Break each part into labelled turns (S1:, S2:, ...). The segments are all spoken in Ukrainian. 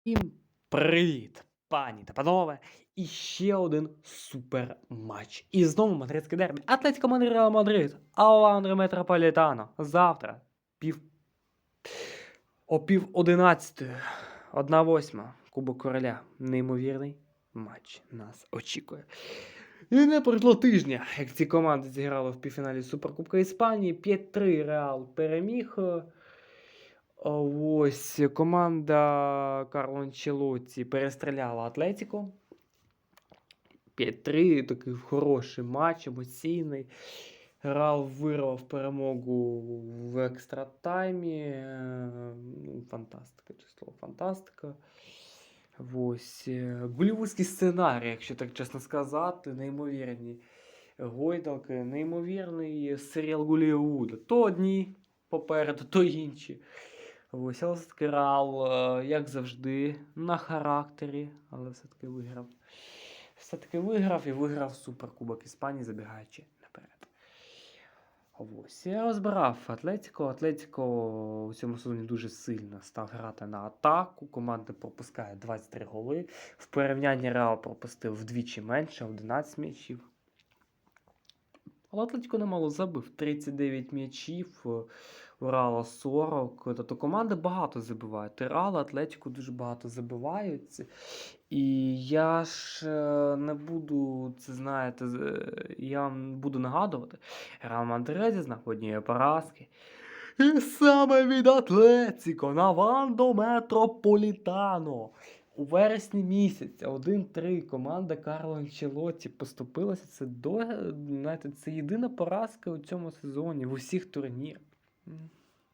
S1: Всім привіт, пані та панове! І ще один супер матч. І знову мадридське дербі. Атлетико Мадрид Реал Мадрид. Аландре Метрополітано. Завтра. Пів... О пів одинадцятої. Одна восьма. Кубок короля. Неймовірний матч нас очікує. І не пройшло тижня, як ці команди зіграли в півфіналі Суперкубка Іспанії. 5-3 Реал переміг. Ось команда Карло Анчелотті перестріляла Атлетіко. 5-3, такий хороший матч, емоційний. Реал вирвав перемогу в екстра таймі. Е, Ну, фантастика, число, фантастика. Ось. е, Голівудський сценарій, якщо так чесно сказати, неймовірні гойдалки, неймовірний серіал Голлівуда. То одні попереду, то інші. Ось, е, як завжди, на характері, але все-таки виграв. Все-таки виграв і виграв Суперкубок Іспанії, забігаючи наперед. Ось, я розбирав Атлетіко. Атлетіко у цьому сезоні дуже сильно став грати на атаку. Команда пропускає 23 голи. В порівнянні Реал пропустив вдвічі менше, 11 м'ячів. Але Атлетіко немало забив. 39 м'ячів, у Реала 40. Тобто команди багато забивають. І Реал, Атлетіко дуже багато забивають. І я ж е, не буду, це знаєте, е, я вам буду нагадувати, Реал Мадрид знак однієї поразки. І саме від Атлетіко на Вандо Метрополітано. У вересні місяця 1-3 команда Карло Анчелотті поступилася. Це до, знаєте, це єдина поразка у цьому сезоні в усіх турнірах.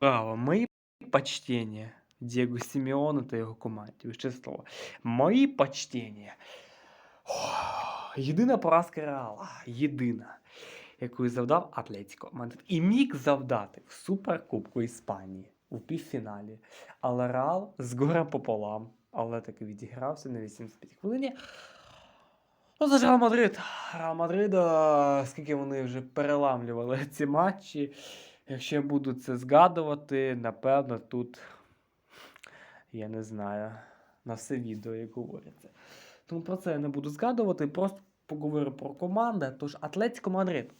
S1: Браво, мої почтення Дієго Сімеону та його команді. Ще слово. Мої почтення. Єдина поразка Реала. Єдина. Яку завдав Атлетіко Мадрид. І міг завдати в Суперкубку Іспанії у півфіналі. Але Реал з горем пополам. Але таки відігрався на 85 хвилині. Ну, це ж Реал Мадрид. Реал Мадрид, скільки вони вже переламлювали ці матчі. Якщо я буду це згадувати, напевно, тут я не знаю, на все відео, як говориться. Тому про це я не буду згадувати, просто поговорю про команди. Тож Атлетико Мадрид.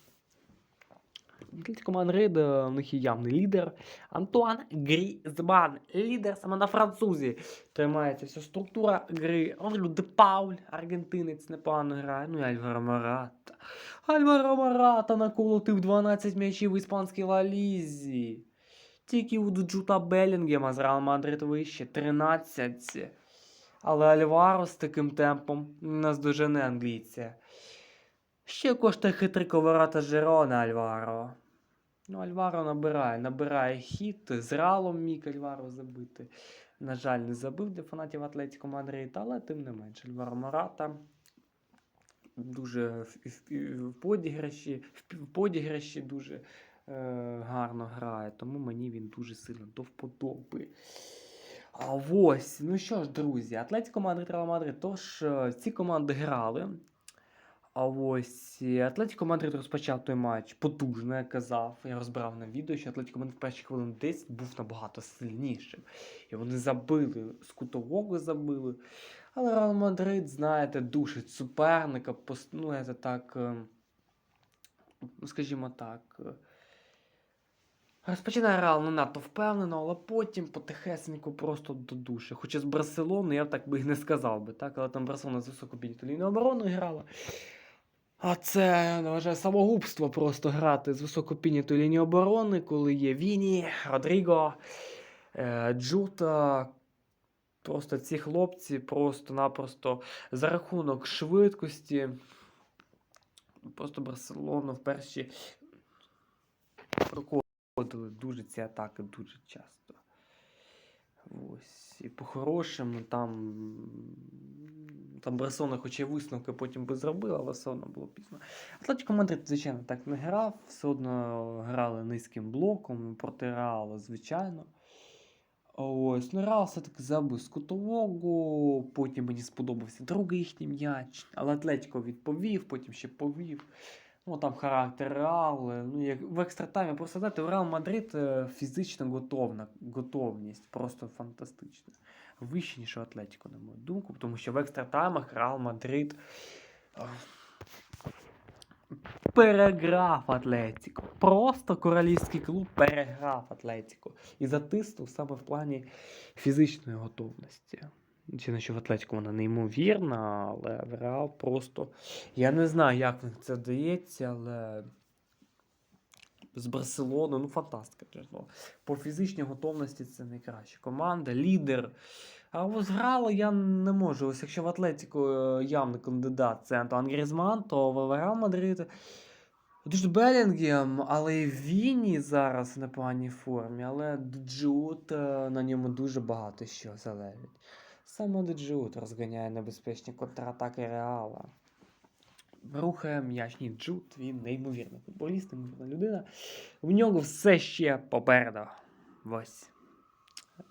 S1: Атлетико Мадрид, е, в них явний лідер. Антуан Грізман. Лідер саме на французі. Тримається вся структура гри. Родріго Де Пауль, аргентинець, непогано грає. Ну і Альваро Марата. Альваро Марата наколотив 12 м'ячів в іспанській Ла Лізі. Тільки у Джута Белінгема з Реал Мадрид вище 13. Але Альваро з таким темпом наздожене англійця. Ще коштує хитрий коварата Жерона Альваро. Ну, Альваро набирає, набирає хід. З Реалом міг Альваро забити. На жаль, не забив для фанатів Атлетико Мадрид, але тим не менш, Альваро Марата дуже в, подіграші, в, подіграші дуже е, гарно грає, тому мені він дуже сильно до вподоби. А ось, ну що ж, друзі, Атлетико Мадрид, Реал Мадрид. Тож е, ці команди грали. А ось е, Атлетико Мадрид розпочав той матч потужно, я казав. Я розбирав на відео, що Атлетико Мадрид перші хвилин 10 був набагато сильнішим. І вони забили, з кутового забили. Але Реал Мадрид, знаєте, душить суперника, ну, це так, е, ну, скажімо так. е, Розпочинає Реал не надто впевнено, але потім потихесеньку просто до душі. Хоча з Барселони я так би і не сказав би, так? але там Барселона з високо піднятою лінією грала. А це, я вважаю, самогубство просто грати з високо піднятою лінією оборони, коли є Віні, Родріго, е, Джута. Просто ці хлопці просто-напросто за рахунок швидкості. Просто Барселону в перші проходили дуже ці атаки дуже часто. Ось. І по-хорошому там. Там Барселона, хоча й висновки потім би зробила, але все одно було пізно. Атлетико Мадрид, звичайно, так не грав, все одно грали низьким блоком проти Реала, звичайно. Ось, ну Реал все-таки забив з кутового, потім мені сподобався другий їхній м'яч, але Атлетико відповів, потім ще повів. Ну, там характер Реал. е, Ну, як в екстратаймі просто знаєте, в Реал Мадрид е, фізична готовна, готовність просто фантастична. вище, ніж у Атлетіко, на мою думку, тому що в екстратаймах Реал Мадрид переграв Атлетіко. Просто королівський клуб переграв Атлетіко. І затиснув саме в плані фізичної готовності. Чи що в Атлетіко вона неймовірна, але в Реал просто. Я не знаю, як в них це вдається, але з Барселони, ну фантастика. чесно. По фізичній готовності це найкраща команда, лідер. А ось грали я не можу. Ось якщо в Атлетіку е, явний кандидат це Антуан Грізман, то в Реал Мадрид дуже Белінгем, але і Віні зараз в непоганій формі, але Джут на ньому дуже багато що залежить. Саме Джут розганяє небезпечні контратаки Реала. Рухає м'яч. Ні, Джут, він неймовірний футболіст, неймовірна людина. В нього все ще попереду. Ось.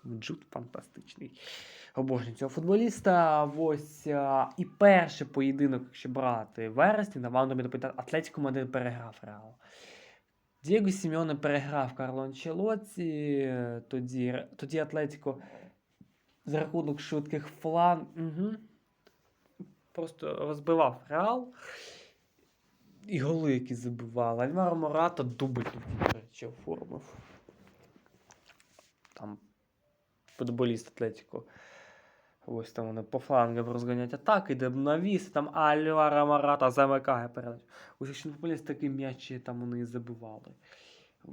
S1: Джут фантастичний. Обожнюю цього футболіста. Ось а, і перший поєдинок, якщо брати вересні, на Вандомі допитати Атлетико Мадрид переграв Реал. Дієго Сімеоне переграв Карло Анчелоці, тоді, тоді Атлетико за рахунок швидких флан. Угу. Просто розбивав Реал. І голи, які забивали. Альваро Мората дубль речі, оформив. Там футболіст Атлетико. Ось там вони по флангам розганять атаки, йде навіс, там Альваро Мората замикає передачу. Ось якщо футболіст такі м'ячі там вони і забивали.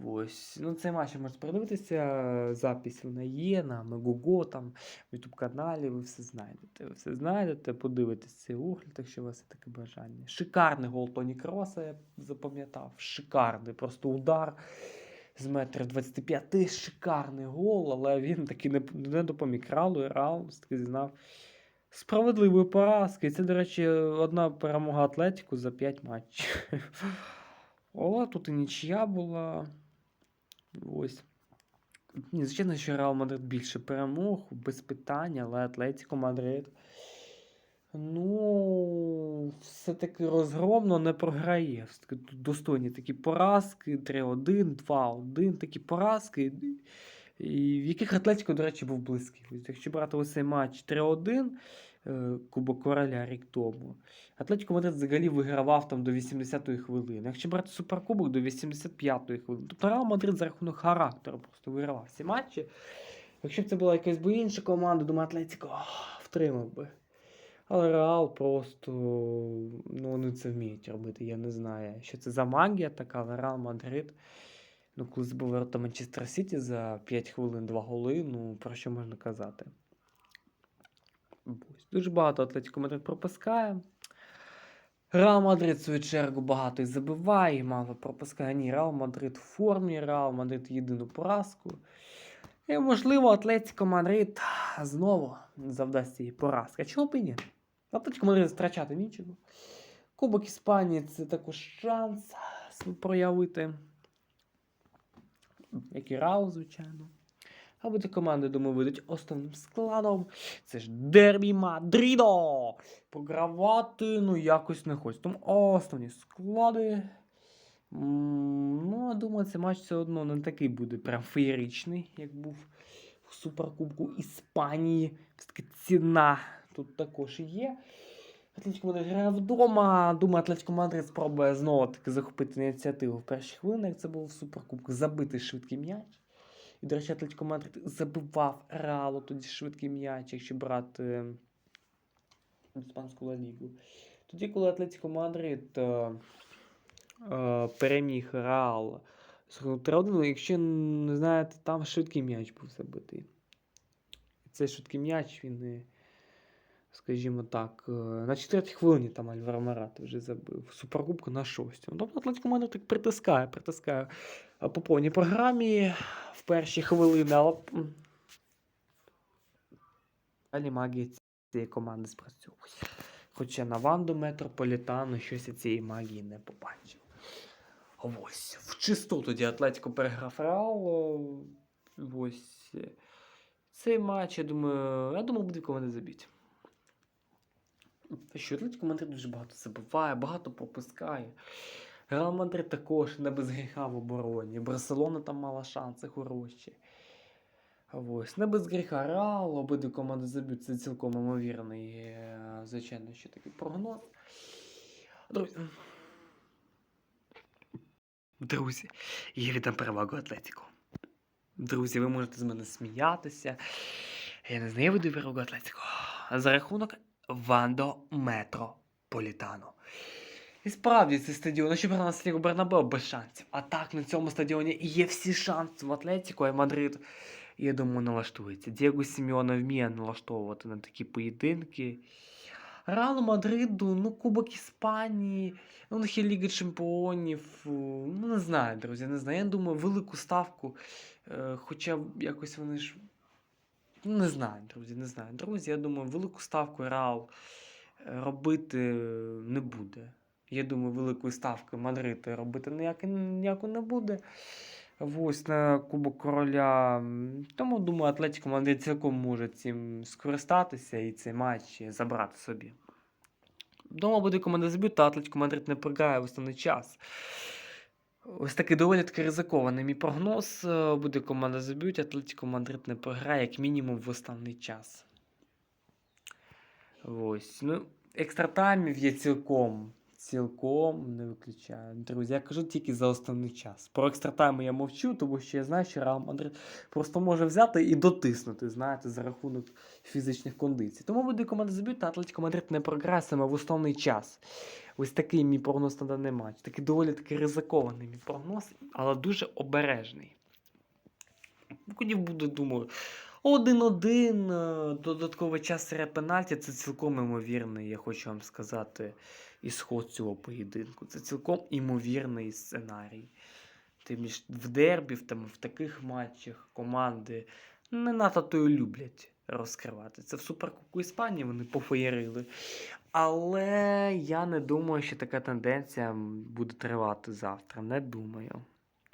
S1: Ось. Ну, цей матч можете передивитися. Запись вона є на Мегуго, там в YouTube каналі, ви все знайдете. Ви все знайдете, подивитесь цей огляд, якщо у вас є таке бажання. Шикарний гол Тоні Кроса, я запам'ятав. Шикарний просто удар з метра 25. Шикарний гол, але він таки не, не допоміг Ралу, і Рал таки зізнав справедливої поразки. Це, до речі, одна перемога Атлетику за 5 матчів. О, тут і нічия була. Ось. Ні, звичайно, що Реал Мадрид більше перемог, без питань, але Атлетико Мадрид. Ну, все-таки розгромно не програє. Тут достойні такі поразки. 3-1, 2-1, такі поразки. І в яких Атлетико, до речі, був близький. Якщо брати ось цей матч 3-1, е, Кубок Короля рік тому. Атлетико Мадрид взагалі вигравав там до 80-ї хвилини. Якщо брати Суперкубок до 85-ї хвилини. Тобто Реал Мадрид за рахунок характеру просто вигравав всі матчі. Якщо б це була якась би інша команда, думаю, Атлетико ох, втримав би. Але Реал просто ну, вони це вміють робити. Я не знаю, що це за магія така, але Реал Мадрид. Ну, коли збив ворота Манчестер Сіті за 5 хвилин 2 голи, ну про що можна казати? Ось. Дуже багато Атлетико Мадрид пропускає. Реал Мадрид, в свою чергу, багато і забиває, і мало пропускає. Ні, Реал Мадрид в формі, Реал Мадрид єдину поразку. І, можливо, Атлетико Мадрид знову завдасть їй поразки. А чого б і ні? Атлетико Мадрид втрачати нічого. Кубок Іспанії це також шанс проявити. Як і Реал, звичайно. А буде команди, думаю, вийдуть основним складом. Це ж Дербі Мадрідо. Програвати, ну, якось не хоче. Тому основні склади. Ну, думаю, цей матч все одно не такий буде прям феєричний, як був в Суперкубку Іспанії. Все-таки ціна тут також є. Атлетико Мадрид грає вдома. Думаю, Атлетико Мадрид спробує знову таки захопити ініціативу в перші хвилини, як це було в Суперкубку, забити швидкий м'яч. І, до речі, Атлетико Мадрид забивав Реалу тоді швидкий м'яч, якщо брати Іспанську Лігу. Тоді, коли Атлетико Мадрид е, е, переміг Реал з 3-1, якщо не знаєте, там швидкий м'яч був забитий. Цей швидкий м'яч, він, е, скажімо так, е, на 4 хвилині там Альваро Марата вже забив. Суперкубку на 6. Тобто Атлетико Мадрид так притискає, притискає е, по повній програмі в перші хвилини, але далі магія цієї команди спрацьовує. Хоча на Ванду Метрополітану щось цієї магії не побачив. Ось. В чисту тоді Атлетико переграв Реал. Ось. Цей матч, я думаю, я думаю, буде команди забити. Що Атлетико Мадрид дуже багато забиває, багато пропускає. Реал Мадрид також не без гріха в обороні. Барселона там мала шанси хороші. Ось, не без гріха Реал, обидві команди заб'ють, це цілком імовірний, е, звичайно, що такий прогноз. Друзі, Друзі, я віддам перевагу Атлетіку. Друзі, ви можете з мене сміятися. Я не знаю, я веду перевагу Атлетіку. За рахунок Вандо Метрополітано. І справді цей стадіон, якщо б грав на Сантьяго Бернабеу без шансів. А так на цьому стадіоні є всі шанси в Атлетіку, а Мадрид, я думаю, налаштується. Дієго Сіміона вміє налаштовувати на такі поєдинки. Реалу Мадриду, ну, Кубок Іспанії, ну, є Ліга Чемпіонів. Ну, не знаю, друзі, не знаю. Я думаю, велику ставку. Е, хоча якось вони ж. Ну, не знаю, друзі, не знаю. Друзі, я думаю, велику ставку Реал е, робити не буде. Я думаю, великої ставки Мадрид робити ніяк, ніяко не буде. Ось на Кубок Короля. Тому, думаю, Атлетико Мадрид цілком може цим скористатися і цей матч забрати собі. Дома буде команда заб'ють, та Атлетико Мадрид не програє в основний час. Ось такий доволі таки ризикований мій прогноз. Е, Буде команда заб'ють, Атлетико Мадрид не програє, як мінімум, в останній час. Ось. Ну, екстра таймів є цілком. Цілком не виключаю. Друзі, я кажу тільки за основний час. Про екстра тайми я мовчу, тому що я знаю, що Реал Мадрид просто може взяти і дотиснути, знаєте, за рахунок фізичних кондицій. Тому буде команда заб'ють, та Атлетико Мадрид не програє саме в основний час. Ось такий мій прогноз на даний матч. Такий доволі таки ризикований мій прогноз, але дуже обережний. Кудів буде, думаю, 1-1, е, додатковий час серед пенальті це цілком імовірний, я хочу вам сказати, ісход цього поєдинку. Це цілком імовірний сценарій. Тим в дербі, в, там, в таких матчах команди не надто то й люблять розкривати. Це в Суперкубку Іспанії вони пофеєрили. Але я не думаю, що така тенденція буде тривати завтра. Не думаю.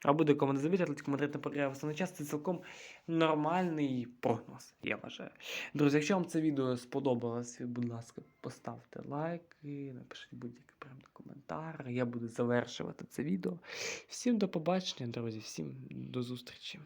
S1: А буде команда забити, Атлетико Мадрид не програє в основний час. Це цілком нормальний прогноз, я вважаю. Друзі, якщо вам це відео сподобалось, будь ласка, поставте лайки, напишіть будь-який приємний коментар. Я буду завершувати це відео. Всім до побачення, друзі, всім до зустрічі.